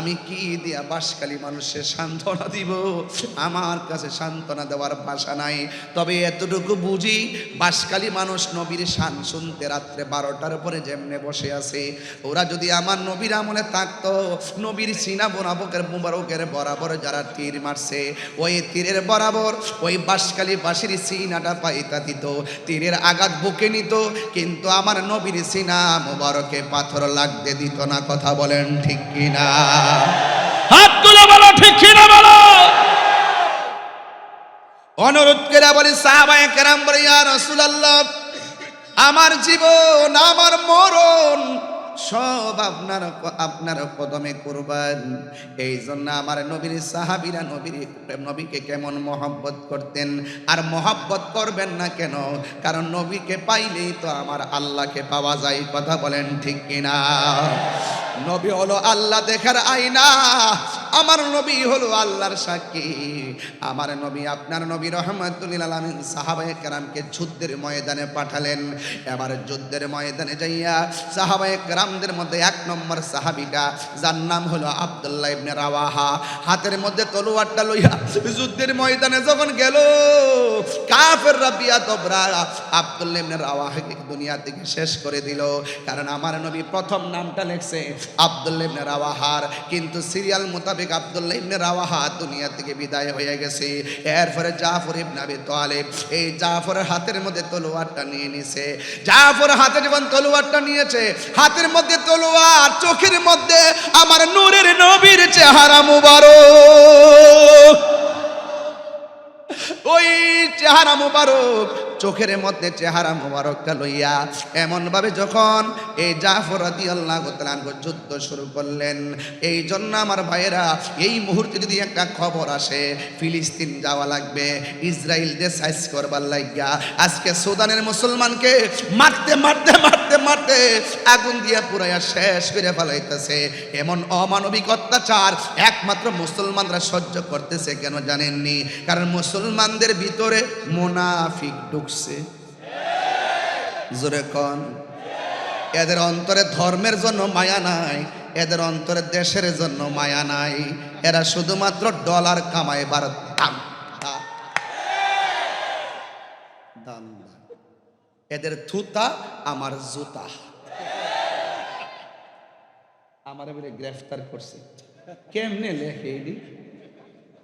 আমি কি দিয়া বাসকালী মানুষের সান্ত্বনা দিব? আমার কাছে সান্ত্বনা দেওয়ার ভাষা নাই। তবে এতটুকু বুঝি বাসকালী মানুষ নবীর শান শুনতে রাত্রে বারোটার পরে যেমনে বসে আছে। ওরা যদি আমার নবীর আমলে থাকতো, নবীর সিনা বরাবকের মুবারকের বরাবর যারা তীর মারছে, ওই তীরের বরাবর ওই বাসকালী বাসির সিনাটা পাইতা দিত, তীরের আঘাত বুকে নিত, কিন্তু আমার নবীর সিনা মুবারকে পাথর লাগতে দিত না, কথা বলেন ঠিক কিনা? হাত তুলে বলো, ঠিক কিনা বলো? অনুরোধ করে বলি, সাহাবায়ে কেরাম বলে, ইয়া রাসূলুল্লাহ, আমার জীবন, আমার মরণ সব আপনার আপনার কদমে করবেন। এই জন্য আমার নবীর সাহাবিরা নবীর নবীকে কেমন মহব্বত করতেন। আর মহব্বত করবেন না কেন? কারণ নবীকে পাইলেই তো আমার আল্লাহকে পাওয়া যায়, কথা বলেন ঠিক কিনা? নবী হলো আল্লাহ দেখার আয়না। আমার নবী হলো আল্লাহর সাক্ষী। আমার নবী, আপনার নবী রহমতুল্লিল আলমিন সাহাবায়ে কেরামকে যুদ্ধের ময়দানে পাঠালেন। এবার যুদ্ধের ময়দানে যাইয়া সাহাবায়ে কেরামদের মধ্যে এক নম্বর সাহাবিটা, যার নাম হলো আব্দুল্লাহ ইবনে রাওয়াহা, হাতের মধ্যে তলোয়ারটা লইয়া যুদ্ধের ময়দানে যখন গেল কাফের রাবিয়া তবরা আব্দুল্লাহ ইবনে রাওয়াহাকে দুনিয়া থেকে শেষ করে দিল। কারণ আমার নবী প্রথম নামটা লেখছে আব্দুল্লাহ ইবনে রাওয়াহার, কিন্তু সিরিয়াল মোতাবেক আব্দুল্লাহ ইবনে রাওয়াহা দুনিয়া থেকে বিদায় হয়ে গেছে। এরপরে জাফর ইবনে আবি তালেব এই জাফরের হাতের মধ্যে তলোয়ারটা নিয়ে নিছে। জাফর হাতে যখন তলোয়ারটা নিয়েছে। হাতের মধ্যে তলোয়ার, চোখের মধ্যে আমার নূরের নবীর চেহারা মুবারক। ওই চেহারা মুবারক চোখের মধ্যে চেহারা মুবারকটা লইয়া এমন ভাবে যখন এই জাফর আদি আল্লাহ যুদ্ধ শুরু করলেন, এই জন্য আমার ভাইয়েরা, এই মুহূর্তে যদি একটা খবর আসে, ফিলিস্তিন যাওয়া লাগবে ইসরায়েল দেশ সাইজ করবার লাগিয়া আজকে সুদানের মুসলমানকে মারতে মারতে মারতে মারতে আগুন দিয়া পুরাইয়া শেষ করে ফেলাইতেছে। এমন অমানবিক অত্যাচার একমাত্র মুসলমানরা সহ্য করতেছে কেন জানেননি? কারণ মুসলমানদের ভিতরে মোনাফিক ঢুকছে। জোরে কন। এদের অন্তরে ধর্মের জন্য মায়া নাই, এদের অন্তরে দেশের জন্য মায়া নাই। এরা শুধুমাত্র ডলার কামাইবার দাম দাম এদের থুতা আমার জুতা। আমার বলে গ্রেফতার করছে। কেমনে লেখে এডি?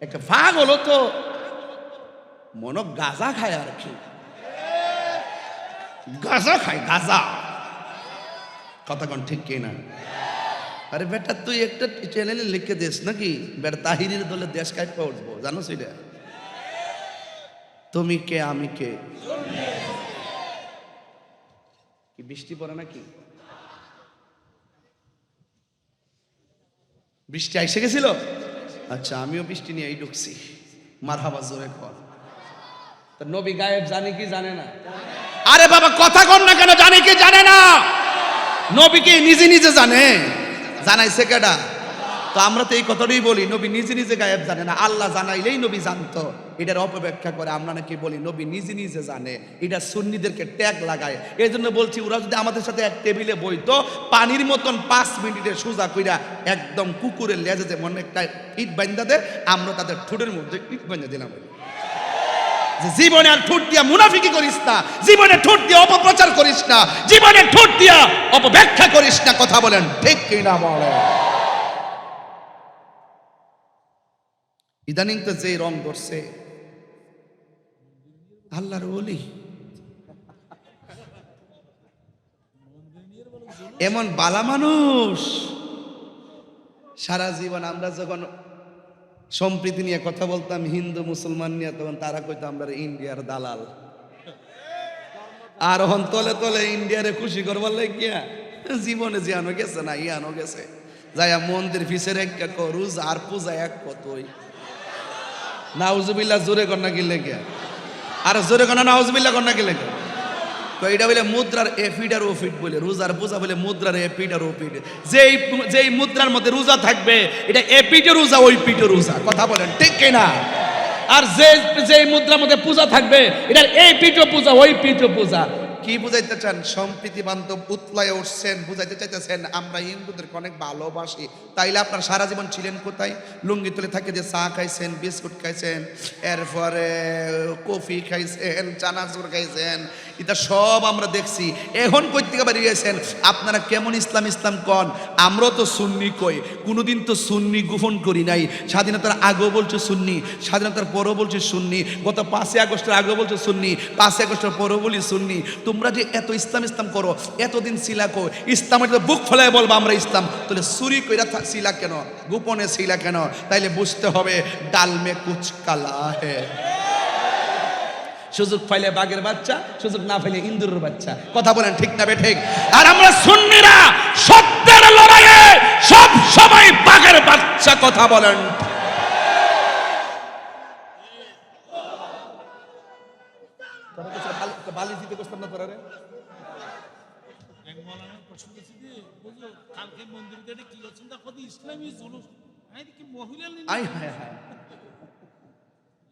একটা ভাগ হলো তো। মনো গাজা খায় আর কি। গাজা খায়, গাজা। কথা কোন ঠিক কিনা আরে বেটা, তুই একটা চ্যানেলে লিখে দিস নাকি? বেটা, তাহিরির দলে দেশ কাই উঠবো, জানো সেটা? তুমি কে, আমি কে? কি বৃষ্টি পড়ে নাকি? বৃষ্টি আইসে গেছিল? আচ্ছা আমিও বৃষ্টি নিয়ে এই ঢুকছি। মার হাবা জোরে তা নবী গায়েব জানে কি জানে না? আরে বাবা, কথা কর না কেন? জানে কি জানে না? নবী কি নিজে নিজে জানে? জানাইছে কেডা? তো আমরা তো এই কথাটাই বলি, নবী নিজে নিজে গায়েব জানে না। আল্লাহ জানাইলেই নবী জানতো। এটার অপব্যাখ্যা করে আমরা নাকি বলি, নবী নিজে নিজে জানে। এটা সুন্নিদেরকে ট্যাগ লাগায়। এই জন্য বলছি, ওরা যদি আমাদের সাথে এক টেবিলে বইতো, পানির মতন পাঁচ মিনিটে সোজা কইরা একদম কুকুরের লেজে যে মনে একটা ইট বান্ধা দেয়, আমরা তাদের ঠোঁটের মধ্যে ইট বান্ধা দিলাম। যে জীবনে আর ঠোঁট দিয়া মুনাফিকি করিস না, জীবনে ঠোঁট দিয়া অপপ্রচার করিস না, জীবনে ঠোঁট দিয়া অপব্যাখ্যা করিস না, কথা বলেন, ঠিক কিনা বলে ইদানিং তো যে রং ধরছে, আল্লাহর ওলি। এমন বালা মানুষ, সারা জীবন আমরা যখন সম্প্রীতি নিয়ে কথা বলতাম, হিন্দু, মুসলমান নিয়ে, তখন তারা কইতো, আমরা ইন্ডিয়ার দালাল। আর হন তলে তলে ইন্ডিয়ারে খুশি করবার লাগিয়া জীবনে জিয়ানো গেছে না ইয়ানো গেছে। যাইয়া মন্দির ফিসের এক রুজ আর পূজা এক কতই? নাউজুবিল্লাহ জোরে কন্যা গিলে গিয়া আর জোরে কন্যা নাউজুবিল্লাহ কন্যা গিলে গিয়া তো এটা বলে মুদ্রার এফিড আর ওফিড বলে, রোজার পূজা বলে মুদ্রার এপিড আর ওপিড যেই যেই মুদ্রার মধ্যে রোজা থাকবে, এটা এপিডে রোজা, ওই পিঠে রোজা, কথা বলেন, ঠিক কিনা আর যে, যেই মুদ্রার মধ্যে পূজা থাকবে, এটার এই পিঠো পূজা, ওই পিঠো পূজা। কি বুঝাইতে চান? সম্প্রীতি বান্ধব উতলায় উঠছেন, বুঝাইতে চাইতেছেন, আমরা হিন্দুদেরকে অনেক ভালোবাসি। তাইলে আপনার সারা জীবন ছিলেন কোথায়? লুঙ্গি তুলে থাকে যে চা খাইছেন, বিস্কুট খাইছেন, এরপরে কফি খাইছেন, চানাচুর খাইছেন এটা সব আমরা দেখছি। এখন কই থেকে বেরিয়েছেন, আপনারা কেমন ইসলাম ইসলাম কন? আমরাও তো সুন্নি কই। কোনোদিন তো সুন্নি গোপন করি নাই। স্বাধীনতার আগেও বলছে সুন্নি, স্বাধীনতার পরও বলছে সুন্নি, গত পাঁচই আগস্টের আগেও বলছে সুন্নি, পাঁচই আগস্টের পরও বলি সুন্নি। তোমরা যে এত ইসলাম ইসলাম করো, এতদিন সিলাকো ইসলামের তো বুক ফেলায় বলব আমরা ইসলাম। তাহলে চুরি কইরা শিলা কেন? গোপনে শিলা কেন? তাইলে বুঝতে হবে, ডালমে কুচ কালা হে। সুযোগ পাইলে বাঘের বাচ্চা, সুযোগ না পাইলে ইন্দুরের বাচ্চা। কথা বলেন ঠিক না বে ঠিক? আর আমরা সুন্নিরা সত্যের লড়াইয়ে সব সময় বাঘের বাচ্চা কথা বলেন।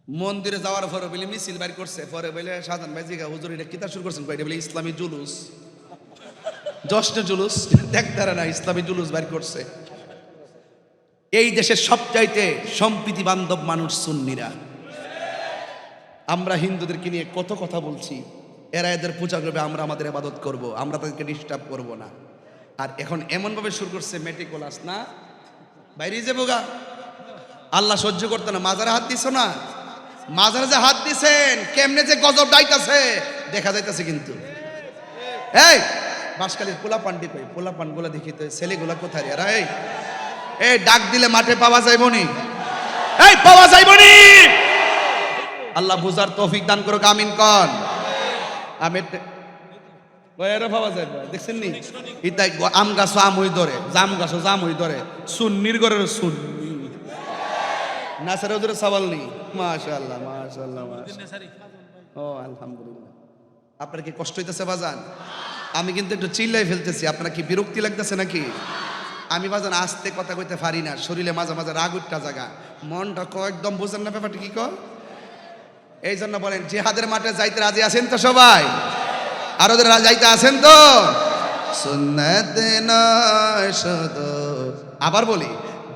মন্দিরে যাওয়ার পরে বলে মিছিল বাইর করছে। পরে বলে সাধারণ ভাই, জিগা, হুজুর, এটা কিতা শুরু করছেন? কই বলে, ইসলামী জুলুস। জশ্ন জুলুস দেখতারে না, ইসলামী জুলুস বাইর করছে। এই দেশের সবচাইতে সম্প্রীতি বান্ধব মানুষ সুন্নিরা। আমরা হিন্দুদেরকে নিয়ে কত কথা বলছি। এরা এদের পূজা করবে, আমরা আমাদের আবাদত করব, আমরা তাদেরকে ডিস্টার্ব করব না। আর এখন এমনভাবে শুরু করছে মেটিকোলাস না? বাইরে যাব গা। আল্লাহ সহ্য করতো না, মাজারে হাত দিছ না? মাজারে যে হাত দিছেন, কেমনে যে গজব ডাইতাছে দেখা যাইতাছে কিন্তু। এই বাঁশকালীর পোলা পান্ডি কই পোলা পানগুলা দেখি তো ছেলেগুলা কোথায় রে? এরা এই এই ডাক দিলে মাঠে পাওয়া যাইবনি এই, পাওয়া যাইবনি আল্লাহ বুঝার তৌফিক দান করুক, আমিন কন। আমি গয়ারও পাওয়া যায় দেখছেন নি? ইতাই আম গাছও আমই ধরে, জাম গাছও হই ধরে, সুন্নির ঘরের সুন্নি। নাসার ওদের সওয়াল নেই। ও, আলহামদুলিল্লাহ। আপনার কি কষ্ট হইতেছে বাজান? আমি কিন্তু একটু চিল্লাই ফেলতেছি, আপনার কি বিরক্তি লাগতেছে নাকি? আমি বাজান আস্তে কথা কইতে পারি না, শরীরে মাঝে মাঝে রাগ উঠটা জায়গা মনটা ক একদম বুঝেন না ব্যাপারটা কি কর এই জন্য বলেন, জিহাদের মাঠে যাইতে রাজি আছেন তো সবাই? আর ওদের যাইতে আছেন তো? সুন্নত নয় শুধু আবার বলি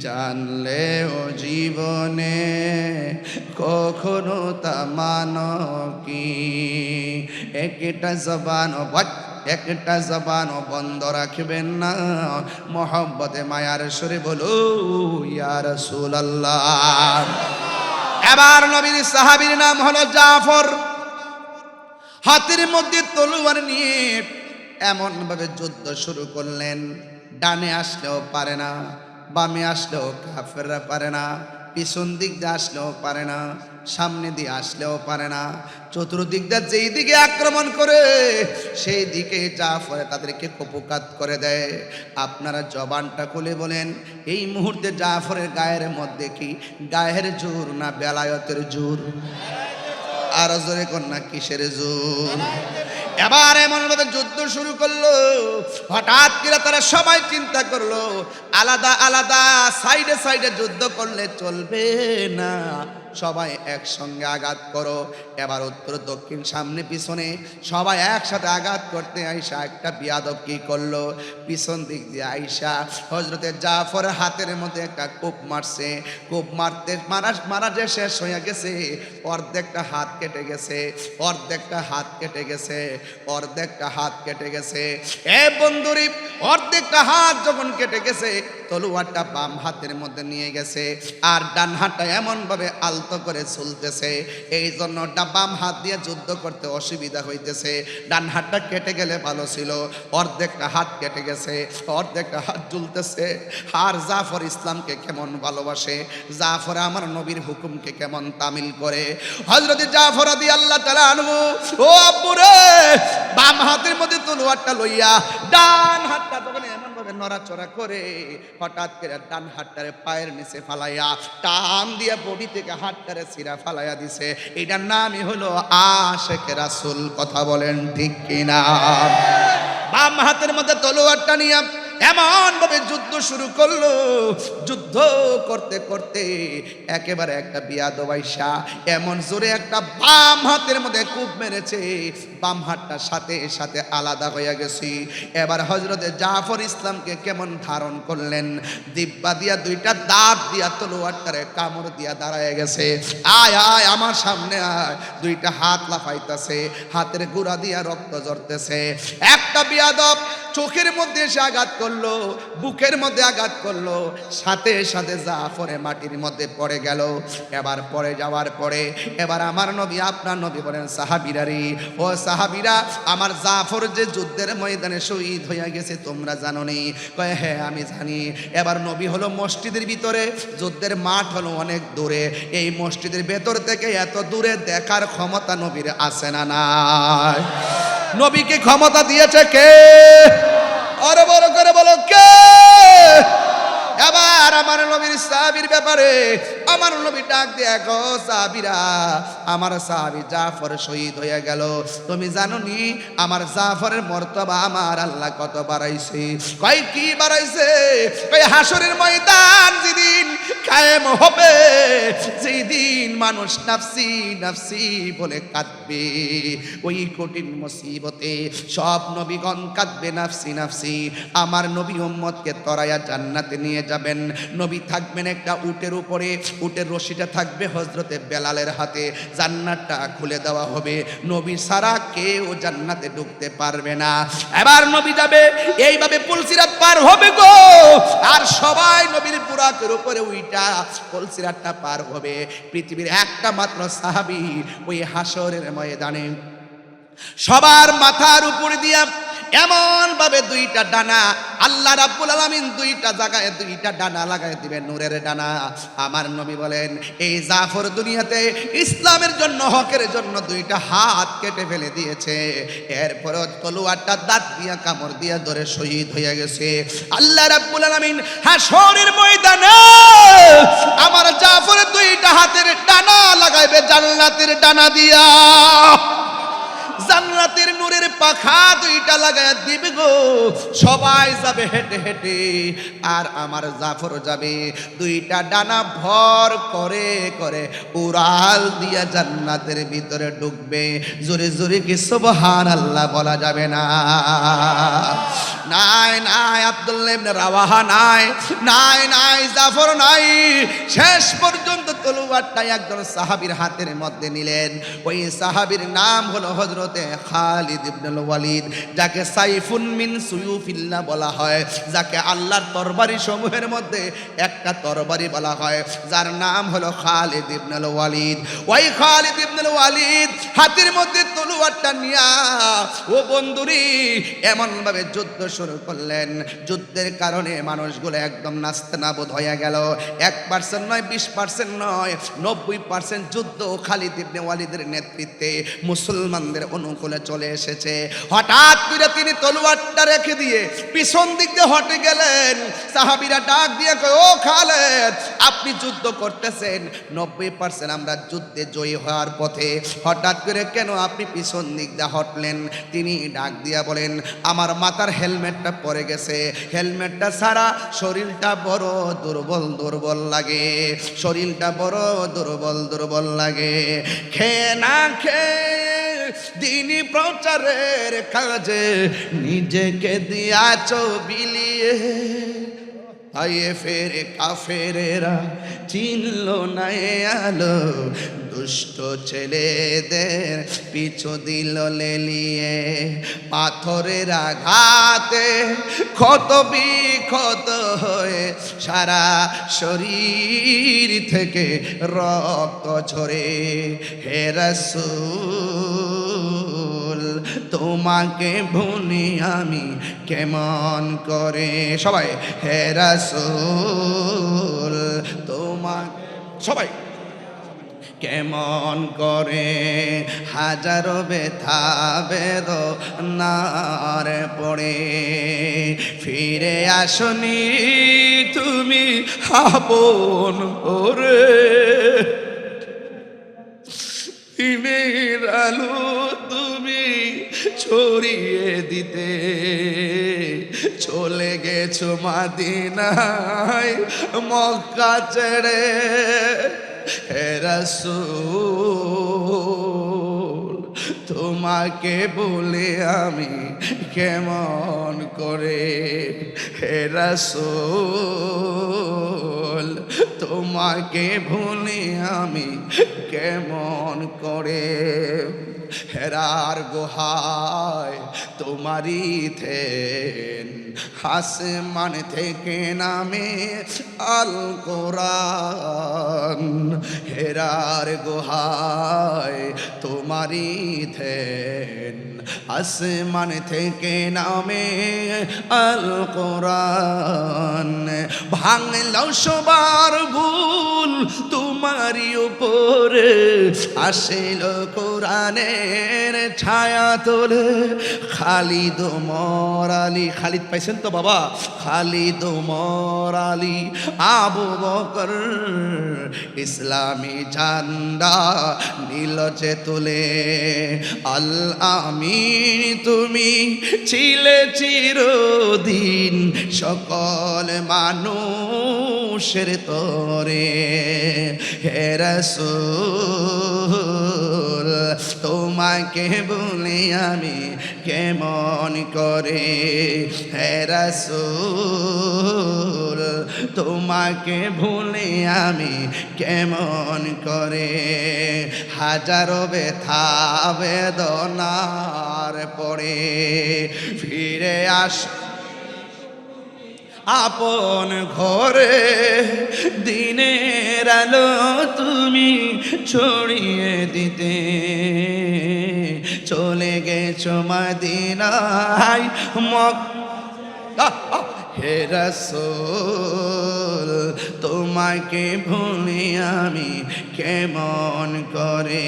জানলে ও জীবনে কখনো তা মানো কি? একটা জবান বাট, একটা জবান বন্ধ রাখবেন না। মোহব্বতে, মায়ার সরে বলো, ইয়া রাসূলুল্লাহ। এবার নবীর সাহাবীর নাম হলো জাফর। হাতের মধ্যে তলোয়ার নিয়ে এমন ভাবে যুদ্ধ শুরু করলেন। ডানে আসলেও পারে না। বামে আসলেও কাফেররা পারে না, পিছন দিক দিয়ে আসলেও পারে না, সামনে দিয়ে আসলেও পারে না। চতুর্দিক দিয়ে যেই দিকে আক্রমণ করে, সেই দিকে জাফরে তাদেরকে কপুকাত করে দেয়। আপনারা জবানটা খুলে বলেন, এই মুহূর্তে জাফরের গায়ের মধ্যে কি? গায়ের জোর না বেলায়তের জোর? আর জোরে কন্যা কিসের জোর? এবার এমন ভাবে যুদ্ধ শুরু করল। হঠাৎ করে তারা সবাই চিন্তা করল, আলাদা আলাদা সাইডে সাইডে যুদ্ধ করলে চলবে না। সবাই একসঙ্গে আঘাত করো। এবার উত্তর, দক্ষিণ, সামনে, পিছনে সবাই একসাথে আঘাত করতে আইসা একটা বিয়াদব কি করল? পিছন দিক দিয়ে আইসা হজরতে জাফরের হাতের মধ্যে একটা কোপ মারছে। কোপ মারতে মারা মারা যে শেষ হয়ে গেছে, অর্ধেকটা হাত কেটে গেছে, অর্ধেকটা হাত কেটে গেছে, অর্ধেকটা হাত কেটে গেছে। এ বন্ধুরি, অর্ধেকটা হাত যখন কেটে গেছে, তলুয়ারটা বাম হাতের মধ্যে নিয়ে গেছে। আর ডান হাতটা এমন ভাবে আলতো করে চলতেছে। এই জন্য ওটা বাম হাত দিয়ে যুদ্ধ করতে অসুবিধা হইতেছে। ডান হাতটা কেটে গেলে ভালো ছিল, অর্ধেকটা হাত কেটে গেছে, অর্ধেকটা হাত ঝুলতেছে আর জাফর ইসলামকে কেমন ভালোবাসে? জাফর আমার নবীর হুকুমকে কেমন তামিল করে? হজরত জাফর আদি আল্লাহ তালা আনবু ও আব্বু রে, বাম হাতের মধ্যে তলোয়ারটা লইয়া ডান হাতটা তখন এমন ভাবে নড়াচড়া করে, হঠাৎ করে ডান হাতটারে পায়ের নিচে ফালাইয়া টান দিয়ে বডি থেকে হাতটারে সিরা ফালাইয়া দিছে। এটার নামই হলো আশেখ রাসুল। কথা বলেন ঠিক কিনা? বাম হাতের মধ্যে তলোয়ারটা নিয়ে এমন ভাবে যুদ্ধ শুরু করল। যুদ্ধ করতে করতে একেবারে একটা বিয়া দবাইশা এমন জোরে একটা বাম হাতের মধ্যে কূপ মেরেছে। বাম হাতটা সাথে সাথে আলাদা হয়ে গেছি। এবার হজরতে জাফর ইসলামকে কেমন ধারণ করলেন? দিব্যা দিয়া দুইটা দাঁত দিয়া তলোয়ারটারে কামড় দিয়া দাঁড়ায় গেছে। আয় আয়, আমার সামনে আয়। দুইটা হাত লাফাইতেছে, হাতের গুড়া দিয়া রক্ত জড়তেছে একটা বিয়াদব চোখের মধ্যে এসে আঘাত করল, বুকের মধ্যে আঘাত করল, সাথে সাথে জাফরে মাটির মধ্যে পড়ে গেল। এবার পড়ে যাওয়ার পরে, এবার আমার নবী, আপনার নবী বলেন সাহাবিরারি ও সাহাবিরা, আমার জাফর যে যুদ্ধের ময়দানে শহীদ হইয়া গেছে, তোমরা জানো নি? কয়ে হ্যাঁ আমি জানি। এবার নবী হলো মসজিদের ভিতরে, যুদ্ধের মাঠ হলো অনেক দূরে। এই মসজিদের ভেতর থেকে এত দূরে দেখার ক্ষমতা নবীর আছে না নাই? নবীকে ক্ষমতা দিয়েছে কে? আরও বড় করে বলো কে? এবার আমার নবীর সাহাবির ব্যাপারে আমার নবী ডাক দিয়ে, গো সাহাবিরা, আমার সাহাবি জাফর শহীদ হয়ে গেল। তুমি জানো নি আমার জাফরের মর্তবা আমার আল্লাহ কত বাড়াইছে? কয়, কি বাড়াইছে? কয় হাসরের ময়দান যেদিন কায়েম হবে যেই দিন মানুষ নাফসি নাফসি বলে কাঁদবে। ওই কঠিন মুসিবতে সব নবীগণ কাঁদবে, নাফসি নাফসি। আমার নবী উম্মতকে তরায়া জান্নাতে নিয়ে যাবেন। নবী থাকবেন একটা উটের উপরে উটের রশিটা থাকবে হজরতে বেলালের হাতে। জান্নাতটা খুলে দেওয়া হবে। নবী সারা কেউ জান্নাতে ঢুকতে পারবে না। এবার নবী যাবে, এইভাবে পুলসিরাত পার হবে গো। আর সবাই নবীর বুরাকের উপরে উইটা পুলসিরাতটা পার হবে। পৃথিবীর একটা মাত্র সাহাবী ওই হাসরের ময়দানে। সবার মাথার উপর দিয়া এমন ভাবে দুইটা ডানা, আল্লাহ রাব্বুল আলামিন দুইটা জায়গায় দুইটা ডানা লাগায় দিবেন, নূরের ডানা। আমার নবী বলেন, এই জাফর দুনিয়াতে ইসলামের জন্য, হকের জন্য দুইটা হাত কেটে ফেলে দিয়েছে। এরপরে তলোয়ারটা দাঁত দিয়া, কামড় দিয়া ধরে শহীদ হয়ে গেছে। আল্লাহ রাব্বুল আলামিন হাসরের ময়দানে আমার জাফরের দুইটা হাতের ডানা লাগাইবে, জান্নাতের ডানা দিয়া। জান্নাতের নূরের পাখা দুইটা লাগায় দিবে গো। সবাই যাবে হেঁটে হেঁটে, আর আমার জাফর যাবে। দুইটা ডানা ভর করে করে উড়াল দিয়া জান্নাতের ভিতরে ঢুকবে। জোরে জোরে কি সুবহান আল্লাহ বলা যাবে না? নাই নাই, আব্দুল্লাহ রাওয়াহা নাই নাই নাই, জাফর নাই। শেষ পর্যন্ত তলোয়ারটা একজন সাহাবীর হাতের মধ্যে নিলেন। ওই সাহাবীর নাম হলো হযরতে খালিদ ইবনুল ওয়ালিদ, যাকে সাইফুন মিন সুয়ুফিল্লাহ বলা হয়, যাকে আল্লাহর তরবারি সমূহের মধ্যে একটা তরবারি বলা হয়, যার নাম হলো খালিদ ইবনুল ওয়ালিদ। ওই খালিদ ইবনুল ওয়ালিদ হাতের মধ্যে তলোয়ারটা নিয়া, ও বন্ধুরি এমন ভাবে যুদ্ধ শুরু করলেন। যুদ্ধের কারণে মানুষগুলো একদম নাস্তানাবোধ হয়ে গেল। এক পার্সেন্ট নয়, বিশ পার্সেন্ট নয়, নব্বই পার্সেন্ট যুদ্ধ খালিদ ইবনে ওয়ালিদের নেতৃত্বে মুসলমানদের অনুকূলে চলে এসেছে। হঠাৎ করে তিনি তলোয়ারটা রেখে দিয়ে পিছন দিক দিয়ে হটে গেলেন। সাহাবিরা ডাক দিয়ে ও খালেদ, আপনি যুদ্ধ করতেছেন। নব্বই পার্সেন্ট আমরা যুদ্ধে জয়ী হওয়ার পথে। হঠাৎ করে কেন আপনি পিছন দিক দিয়ে হটলেন? তিনি ডাক দিয়া বলেন, আমার মাথার হেলমেটটা পরে গেছে। হেলমেটটা ছাড়া শরীরটা বড় দুর্বল দুর্বল লাগে। শরীরটা বড় দুর্বল দুর্বল লাগে। খেয়ে না খেয়ে দিনী প্রচারের কাজে নিজেকে দিয়াছ বিলিয়ে আয়ে ফেরে কাফেরেরা চিনল না আলো। দুষ্ট ছেলেদের পিছু দিল লেলিয়ে। পাথরের আঘাতে ক্ষত বিক্ষত হয়ে সারা শরীর থেকে রক্ত ঝরে। হে রসুল, তোমাকে ভুলি আমি কেমন করে? সবাই, হে রসুল, তোমাকে সবাই। কেমন করে? হাজারো ব্যথা বেদনার পড়ে। ফিরে আসনি তুমি আপন ওরে দিনের আলো তুমি ছড়িয়ে দিতে। চলে গেছো মাদিনায় মক্কা ছেড়ে। রাসূল তোমাকে বলে আমি কেমন করে? হে রাসূল তোমাকে ভুলে আমি কেমন করে? হেরার গোহায় তোমারই থেন। আসমান থেকে নামে আল কোরআন। হেরার গোহায় তোমারই থেন। আসমান থেকে নামে আল কোরআন। ভাঙল সবার ভুল তোমারই উপরে আসিল কোরআনের ছায়া তোলে। খালিদ মরালি খালিদ পাইছেন তো বাবা? খালিদ মরালি আবু বকর ইসলামী ঝান্ডা নীলচে তুলে। আল আমিন, তুমি ছিলে চিরদিন সকল মানুষের তরে। হে রাসূল, তোমাকে বলে আমি কেমন করে? হে রাসূল, তোমাকে ভুলে আমি কেমন করে? হাজারো ব্যথা বেদনার পরে ফিরে আস আপন ঘরে দিনের আলো তুমি ছড়িয়ে দিতে। চলে গেছো মাদিনায় মক হে রাসূল, তোমাকে ভুলে আমি কেমন করে?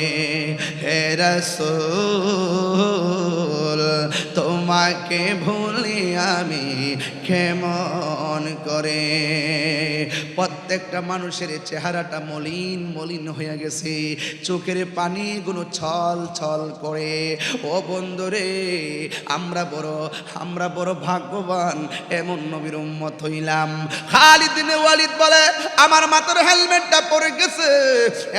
হে রাসূল, তোমাকে ভুলে আমি কেমন করে? প্রত্যেকটা মানুষের চেহারাটা মলিন মলিন হয়ে গেছে। চোখের পানিগুলো ছল ছল করে। ও বন্ধুরে, আমরা বড় আমরা বড় ভাগ্যবান, এমন নবীর উম্মত হইলাম। খালিদ বিন ওয়ালিদ বলে, আমার মাথার হেলমেটটা পড়ে গেছে।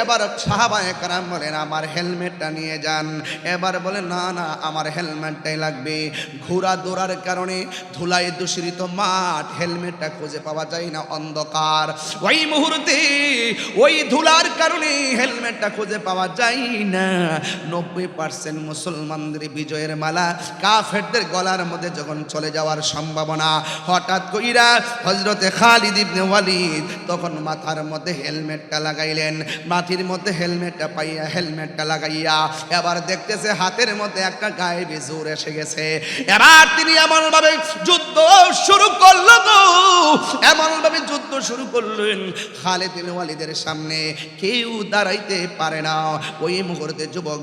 এবার সাহাবায়ে কারাম বলেন, আমার হেলমেটটা নিয়ে যান। এবার বলে, না না, আমার হেলমেটটাই লাগবে। ঘোড়া দৌড়ার কারণে ধুলায় দূষিত মাঠ, হেলমেটটা খুঁজে পাওয়া যায় না, অন্ধকার। ওই মুহূর্তে, ওই ধুলার কারণে হেলমেটটা খুঁজে পাওয়া যায় না। নব্বই পার্সেন্ট মুসলমানদের বিজয়ের মালা কাফেরদের গলার মধ্যে যখন চলে যাওয়ার সম্ভাবনা, হঠাৎ কইরা হজরতে খালিদ ইবনে ওয়ালিদ তখন মাথার মধ্যে হেলমেটটা লাগাইলেন। মাটির মধ্যে হেলমেটটা পাইয়া হেলমেটটা লাগাইয়া এবার দেখতেছে হাতের মধ্যে একটা গায়ে বেজুর এসে গেছে। এবার তিনি এমন ভাবে যুদ্ধ শুরু করল গো। এমন ভাবে যুদ্ধ শুরু করলেন খালিদ ইবনে ওয়ালিদের সামনে। কেউ দাঁড়াইতে পারে না। ওই মুহূর্তে যুবক